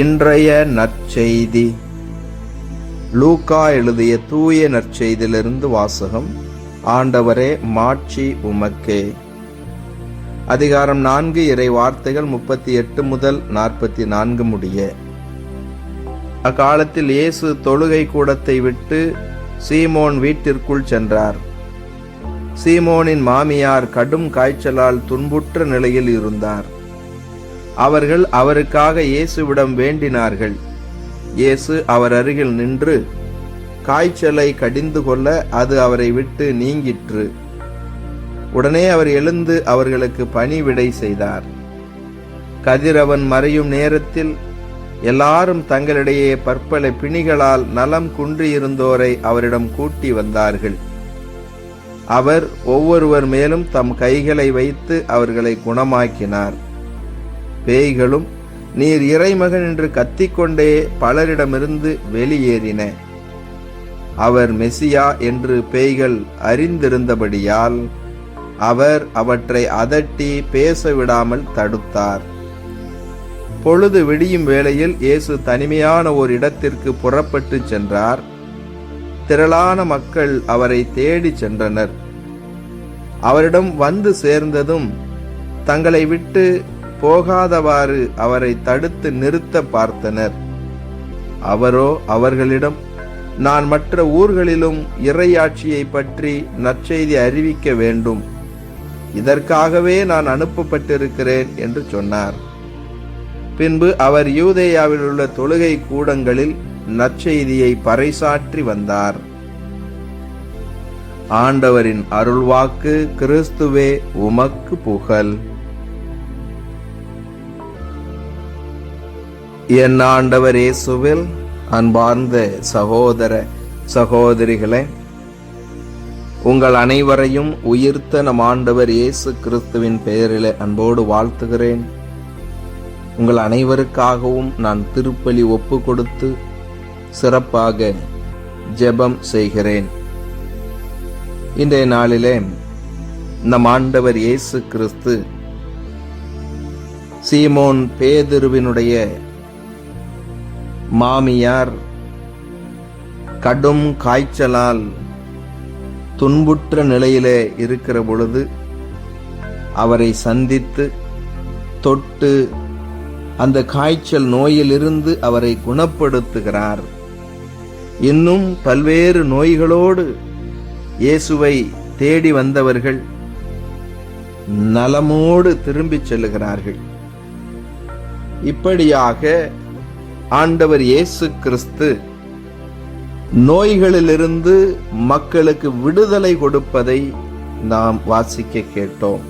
இன்றைய நற்செய்தி. லூக்கா எழுதிய தூய நற்செய்தியிலிருந்து வாசகம் ஆண்டவரே மாட்சி உமக்கே. அதிகாரம் நான்கு இறை வார்த்தைகள் முப்பத்தி எட்டு முதல் நாற்பத்தி நான்கு முடிய. அக்காலத்தில் இயேசு தொழுகை கூடத்தை விட்டு சீமோன் வீட்டிற்குள் சென்றார். சீமோனின் மாமியார் கடும் காய்ச்சலால் துன்புற்ற நிலையில் இருந்தார். அவர்கள் அவருக்காக இயேசுவிடம் வேண்டினார்கள். இயேசு அவர் அருகில் நின்று காய்ச்சலை கடிந்து கொள்ள அது அவரை விட்டு நீங்கிற்று. உடனே அவர் எழுந்து அவர்களுக்கு பணிவிடை செய்தார். கதிரவன் மறையும் நேரத்தில் எல்லாரும் தங்களிடையே பற்பல பிணிகளால் நலம் குன்றியிருந்தோரை அவரிடம் கூட்டி வந்தார்கள். அவர் ஒவ்வொருவர் மேலும் தம் கைகளை வைத்து அவர்களை குணமாக்கினார். பேய்களும் நீர் இறைமகன் என்று கத்திக்கொண்டே பலரிடமிருந்து வெளியேறின. அவர் மெசியா என்று பேய்கள் அறிந்திருந்தபடியால் அவர் அவற்றை அதட்டி பேச விடாமல் தடுத்தார். பொழுது விடியும் வேளையில் இயேசு தனிமையான ஓர் இடத்திற்கு புறப்பட்டு சென்றார். திரளான மக்கள் அவரை தேடி சென்றனர். அவரிடம் வந்து சேர்ந்ததும் தங்களை விட்டு போகாதவாறு அவரை தடுத்து நிறுத்த பார்த்தனர். அவரோ அவர்களிடம் நான் மற்ற ஊர்களிலும் இறையாட்சியை பற்றி நற்செய்தி அறிவிக்க வேண்டும். இதற்காகவே நான் அனுப்பப்பட்டிருக்கிறேன் என்று சொன்னார். பின்பு அவர் யூதேயாவில் உள்ள தொழுகை கூடங்களில் நற்செய்தியை பறைசாற்றி வந்தார். ஆண்டவரின் அருள்வாக்கு கிறிஸ்துவே உமக்கு புகழ். என் ஆண்டவர் இயேசுவில் அன்பார்ந்த சகோதர சகோதரிகளே உங்கள் அனைவரையும் உயிர்த்த நம் ஆண்டவர் இயேசு கிறிஸ்துவின் பெயரில் அன்போடு வாழ்த்துகிறேன். உங்கள் அனைவருக்காகவும் நான் திருப்பலி ஒப்பு கொடுத்து சிறப்பாக ஜெபம் செய்கிறேன். இன்றைய நாளிலே நம் ஆண்டவர் இயேசு கிறிஸ்து சீமோன் பேதிருவினுடைய மாமியார் கடும் காய்ச்சலால் துன்புற்ற நிலையிலே இருக்கிற பொழுது அவரை சந்தித்து தொட்டு அந்த காய்ச்சல் நோயிலிருந்து அவரை குணப்படுத்துகிறார். இன்னும் பல்வேறு நோய்களோடு இயேசுவை தேடி வந்தவர்கள் நலமோடு திரும்பிச் செல்லுகிறார்கள். இப்படியாக ஆண்டவர் இயேசு கிறிஸ்து நோய்களிலிருந்து மக்களுக்கு விடுதலை கொடுப்பதை நாம் வாசிக்க கேட்டோம்.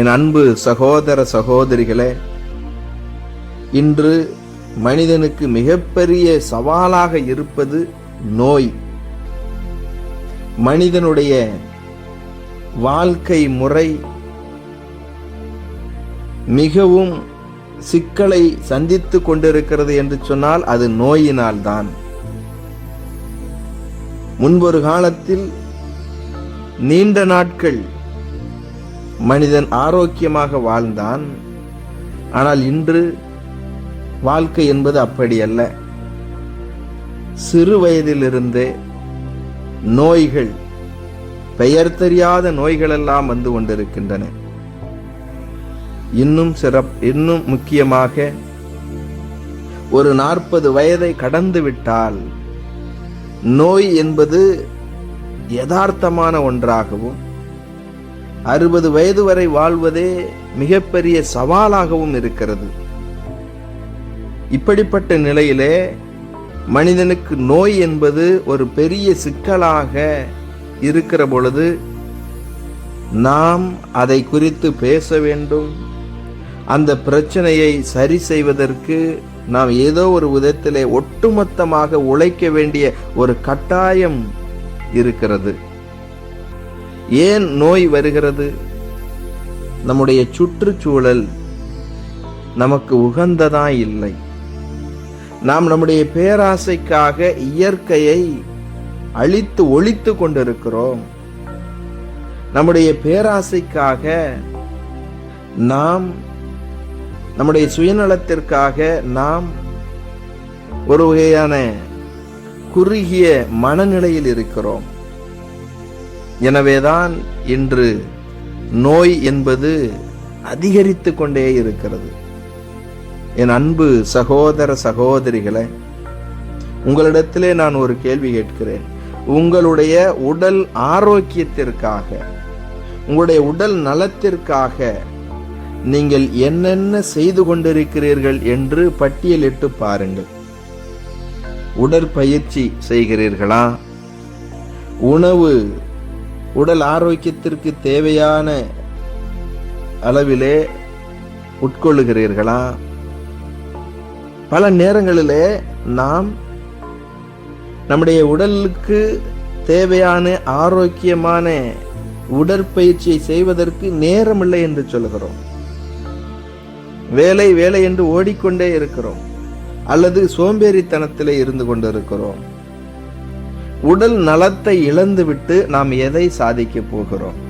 என் அன்பு சகோதர சகோதரிகளே இன்று மனிதனுக்கு மிகப்பெரிய சவாலாக இருப்பது நோய். மனிதனுடைய வாழ்க்கை முறை மிகவும் சிக்கலை சந்தித்துக் கொண்டிருக்கிறது என்று சொன்னால் அது நோயினால்தான். முன்பொரு காலத்தில் நீண்ட நாட்கள் மனிதன் ஆரோக்கியமாக வாழ்ந்தான். ஆனால் இன்று வாழ்க்கை என்பது அப்படி அல்ல சிறு வயதிலிருந்தே நோய்கள் பெயர் தெரியாத நோய்களெல்லாம் வந்து கொண்டிருக்கின்றன. இன்னும் சிறப் இன்னும் முக்கியமாக ஒரு நாற்பது வயதை கடந்து விட்டால் நோய் என்பது யதார்த்தமான ஒன்றாகவும் அறுபது வயது வரை வாழ்வதே மிகப்பெரிய சவாலாகவும் இருக்கிறது. இப்படிப்பட்ட நிலையிலே மனிதனுக்கு நோய் என்பது ஒரு பெரிய சிக்கலாக இருக்கிற பொழுது நாம் அதை குறித்து பேச வேண்டும் அந்த பிரச்சனையை சரி செய்வதற்கு நாம் ஏதோ ஒரு விதத்திலே ஒட்டுமொத்தமாக உழைக்க வேண்டிய ஒரு கட்டாயம் இருக்கிறது. ஏன் நோய் வருகிறது? நம்முடைய சுற்றுச்சூழல் நமக்கு உகந்ததா இல்லை. நாம் நம்முடைய பேராசைக்காக இயற்கையை அழித்து ஒழித்து கொண்டிருக்கிறோம். நம்முடைய பேராசைக்காக நாம் நம்முடைய சுயநலத்திற்காக நாம் ஒரு வகையான குறுகிய மனநிலையில் இருக்கிறோம். எனவேதான் இன்று நோய் என்பது அதிகரித்து கொண்டே இருக்கிறது. என் அன்பு சகோதர சகோதரிகளை உங்களிடத்திலே நான் ஒரு கேள்வி கேட்கிறேன். உங்களுடைய உடல் ஆரோக்கியத்திற்காக உங்களுடைய உடல் நலத்திற்காக நீங்கள் என்னென்ன செய்து கொண்டிருக்கிறீர்கள் என்று பட்டியலிட்டு பாருங்கள். உடற்பயிற்சி செய்கிறீர்களா? உணவு உடல் ஆரோக்கியத்திற்கு தேவையான அளவிலே உட்கொள்ளுகிறீர்களா? பல நேரங்களிலே நாம் நம்முடைய உடலுக்கு தேவையான ஆரோக்கியமான உடற்பயிற்சியை செய்வதற்கு நேரமில்லை என்று சொல்கிறோம். வேலை வேலை என்று ஓடிக்கொண்டே இருக்கிறோம். அல்லது சோம்பேறித்தனத்திலே இருந்து கொண்டிருக்கிறோம். உடல் நலத்தை இழந்துவிட்டு நாம் எதை சாதிக்க போகிறோம்?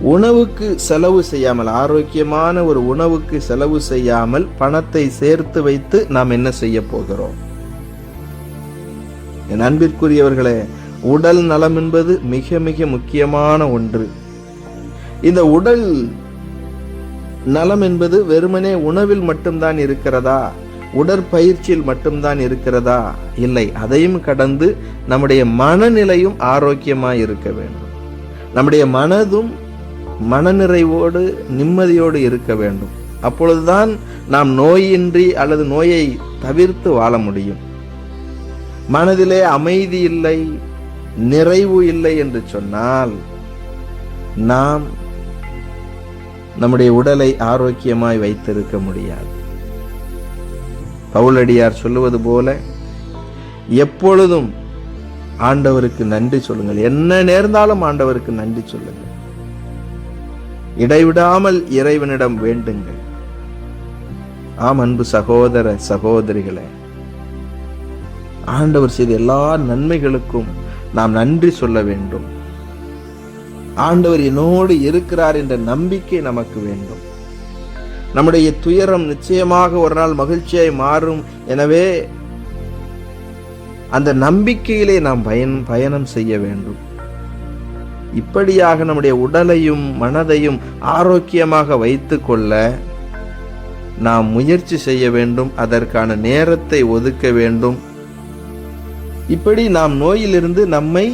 உணவுக்கு செலவு செய்யாமல் ஆரோக்கியமான ஒரு உணவுக்கு செலவு செய்யாமல் பணத்தை சேர்த்து வைத்து நாம் என்ன செய்ய போகிறோம்? என் அன்பிற்குரியவர்களே உடல் நலம் என்பது மிக மிக முக்கியமான ஒன்று. இந்த உடல் நலம் என்பது வெறுமனே உணவில் மட்டும்தான் இருக்கிறதா? உடற்பயிற்சியில் மட்டும்தான் இருக்கிறதா? இல்லை அதையும் கடந்து நம்முடைய மனநிலையும் ஆரோக்கியமாக இருக்க வேண்டும். நம்முடைய மனதும் மனநிறைவோடு நிம்மதியோடு இருக்க வேண்டும். அப்பொழுதுதான் நாம் நோயின்றி அல்லது நோயை தவிர்த்து வாழ முடியும். மனதிலே அமைதி இல்லை நிறைவு இல்லை என்று சொன்னால் நாம் நம்முடைய உடலை ஆரோக்கியமாய் வைத்திருக்க முடியாது. பவுலடியார் சொல்லுவது போல எப்பொழுதும் ஆண்டவருக்கு நன்றி சொல்லுங்கள். என்ன நேர்ந்தாலும் ஆண்டவருக்கு நன்றி சொல்லுங்கள். இடைவிடாமல் இறைவனிடம் வேண்டுங்கள். ஆம் அன்பு சகோதர சகோதரிகளே ஆண்டவர் செய்த எல்லா நன்மைகளுக்கும் நாம் நன்றி சொல்ல வேண்டும். ஆண்டவர் என்னோடு இருக்கிறார் என்ற நம்பிக்கை நமக்கு வேண்டும். நம்முடைய துயரம் நிச்சயமாக ஒரு நாள் மகிழ்ச்சியாய் மாறும். எனவே அந்த நம்பிக்கையிலே நாம் பயன் பயணம் செய்ய வேண்டும். இப்படியாக நம்முடைய உடலையும் மனதையும் ஆரோக்கியமாக வைத்துக்கொள்ள நாம் முயற்சி செய்ய வேண்டும். அதற்கான நேரத்தை ஒதுக்க வேண்டும். இப்படி நாம் நோயிலிருந்து நம்மை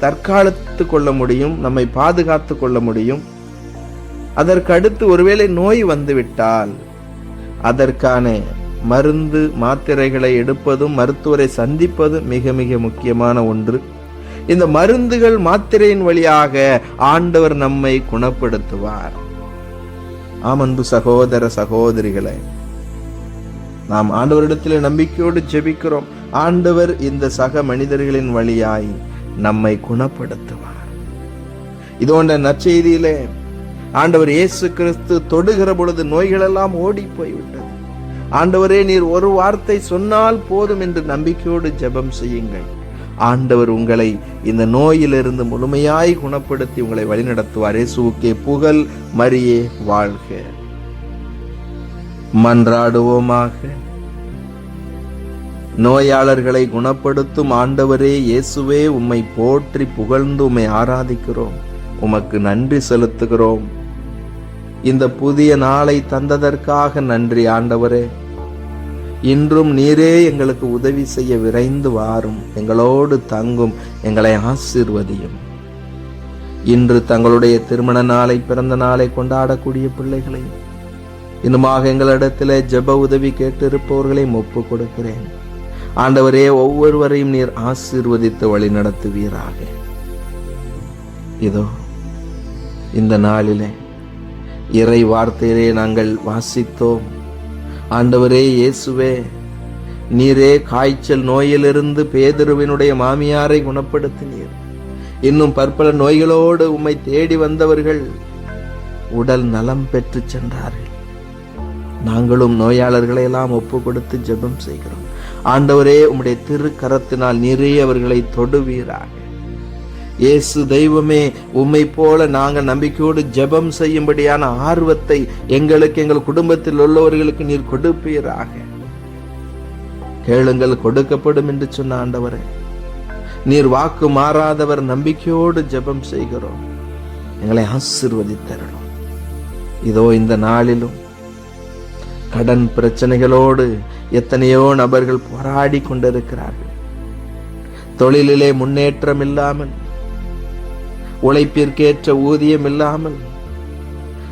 தற்காலத்து கொள்ள முடியும் நம்மை பாதுகாத்து கொள்ள முடியும். அதற்கடுத்து ஒருவேளை நோய் வந்துவிட்டால் அதற்கான மருந்து மாத்திரைகளை எடுப்பதும் மருத்துவரை சந்திப்பதும் மிக மிக முக்கியமான ஒன்று. இந்த மருந்துகள் மாத்திரையின் வழியாக ஆண்டவர் நம்மை குணப்படுத்துவார். ஆம் அன்பு சகோதர சகோதரிகளை நாம் ஆண்டவரிடத்தில் நம்பிக்கையோடு ஜெபிக்கிறோம். ஆண்டவர் இந்த சக மனிதர்களின் வழியாய் நம்மை குணப்படுத்துவார். இதோன்ற நற்செய்தியிலே ஆண்டவர் இயேசு கிறிஸ்து தொடுகிற பொழுது நோய்கள் எல்லாம் ஓடி போய்விட்டது ஆண்டவரே நீர் ஒரு வார்த்தை சொன்னால் போதும் என்று நம்பிக்கையோடு ஜெபம் செய்யுங்கள். ஆண்டவர் உங்களை இந்த நோயிலிருந்து முழுமையாய் குணப்படுத்தி உங்களை வழிநடத்துவார். இயேசுக்கே புகழ் மரியே வாழ்க. மன்றாடுவோமாக. நோயாளர்களை குணப்படுத்தும் ஆண்டவரே இயேசுவே உம்மை போற்றி புகழ்ந்து உம்மை ஆராதிக்கிறோம். உமக்கு நன்றி செலுத்துகிறோம். இந்த புதிய நாளை தந்ததற்காக நன்றி ஆண்டவரே. இன்றும் நீரே எங்களுக்கு உதவி செய்ய விரைந்து வாரும். எங்களோடு தங்கும் எங்களை ஆசிர்வதியும். இன்று தங்களுடைய திருமண நாளை பிறந்த நாளை கொண்டாடக்கூடிய பிள்ளைகளை இன்னுமாக எங்களிடத்தில் ஜெப உதவி கேட்டிருப்பவர்களையும் ஒப்பு கொடுக்கிறேன். ஆண்டவரே ஒவ்வொருவரையும் நீர் ஆசீர்வதித்து வழி நடத்துவீராக. இதோ இந்த நாளிலே இறை வார்த்தையிலே நாங்கள் வாசித்தோம். ஆண்டவரே இயேசுவே நீரே காய்ச்சல் நோயிலிருந்து பேதருவினுடைய மாமியாரை குணப்படுத்தினீர். இன்னும் பற்பல நோய்களோடு உம்மை தேடி வந்தவர்கள் உடல் நலம் பெற்று சென்றார்கள். நாங்களும் நோயாளர்களை எல்லாம் ஒப்பு கொடுத்து ஜெபம் செய்கிறோம். ஆண்டவரே உம்முடைய திருக்கரத்தினால் நிறைய அவர்களை தொடுவீராக. இயேசு தெய்வமே உம்மை போல நாங்கள் நம்பிக்கையோடு ஜெபம் செய்யும்படியான ஆர்வத்தை எங்களுக்கு எங்கள் குடும்பத்தில் உள்ளவர்களுக்கு நீர் கொடுப்பீராக. கேளுங்கள் கொடுக்கப்படும் என்று சொன்ன ஆண்டவரே நீர் வாக்கு மாறாதவர் நம்பிக்கையோடு ஜெபம் செய்கிறோம். எங்களை ஆசிர்வதித்தரணும். இதோ இந்த நாளிலும் கடன் பிரச்சனைகளோடு எத்தனையோ நபர்கள் போராடி கொண்டிருக்கிறார்கள். தொழிலிலே முன்னேற்றம் இல்லாமல் உழைப்பிற்கேற்ற ஊதியம் இல்லாமல்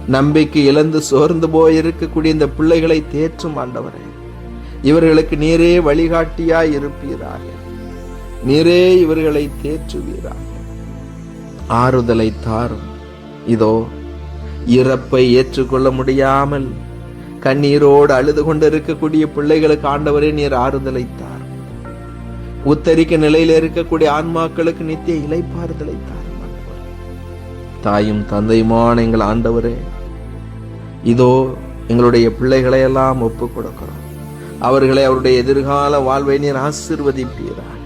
நம்பிக்கை இழந்து சோர்ந்து போயிருக்கக்கூடிய இந்த பிள்ளைகளை தேற்றும் ஆண்டவரே இவர்களுக்கு நீரே வழிகாட்டியாய் இருப்பீராக. நீரே இவர்களை தேற்றுவீராக. ஆறுதலை தாரும். இதோ இறப்பை ஏற்றுக்கொள்ள முடியாமல் கண்ணீரோடு அழுது கொண்டிருக்கக்கூடிய பிள்ளைகளுக்கு ஆண்டவரே நீர் ஆறுதலைத்தார். உத்தரிக்க நிலையில இருக்கக்கூடிய ஆன்மாக்களுக்கு நித்திய இலைப்பாறுதலை தாயும் தந்தையுமான எங்கள் ஆண்டவரே இதோ எங்களுடைய பிள்ளைகளை எல்லாம் ஒப்பு கொடுக்கிறோம். அவர்களை அவருடைய எதிர்கால வாழ்வை நீர் ஆசிர்வதிப்பீராக.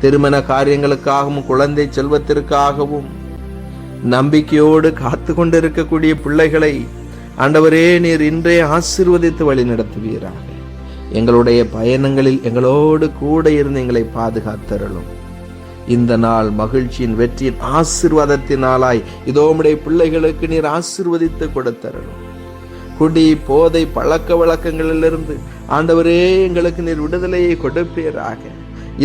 திருமண காரியங்களுக்காகவும் குழந்தை செல்வத்திற்காகவும் நம்பிக்கையோடு காத்து கொண்டிருக்கக்கூடிய பிள்ளைகளை ஆண்டவரே நீர் இன்றே ஆசிர்வதித்து வழி நடத்துவீராக. எங்களுடைய பயணங்களில் எங்களோடு கூட இருந்து எங்களை பாதுகாத்தருளும். இந்த நாள் மகிழ்ச்சியின் வெற்றியின் ஆசிர்வாதத்தினாலாய் இதோ உடைய பிள்ளைகளுக்கு நீர் ஆசிர்வதித்து கொடுத்தருளும். குடி போதை பழக்க வழக்கங்களிலிருந்து ஆண்டவரே எங்களுக்கு நீர் விடுதலையை கொடுப்பீராக.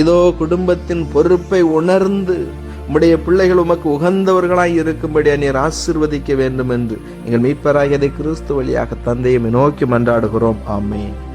இதோ குடும்பத்தின் பொறுப்பை உணர்ந்து உம்முடைய பிள்ளைகள் உமக்கு உகந்தவர்களாய் இருக்கும்படி நீர் ஆசிர்வதிக்க வேண்டும் என்று எங்கள் மீட்பராகியதை கிறிஸ்து வழியாக தந்தையை நோக்கி மன்றாடுகிறோம். ஆமேன்.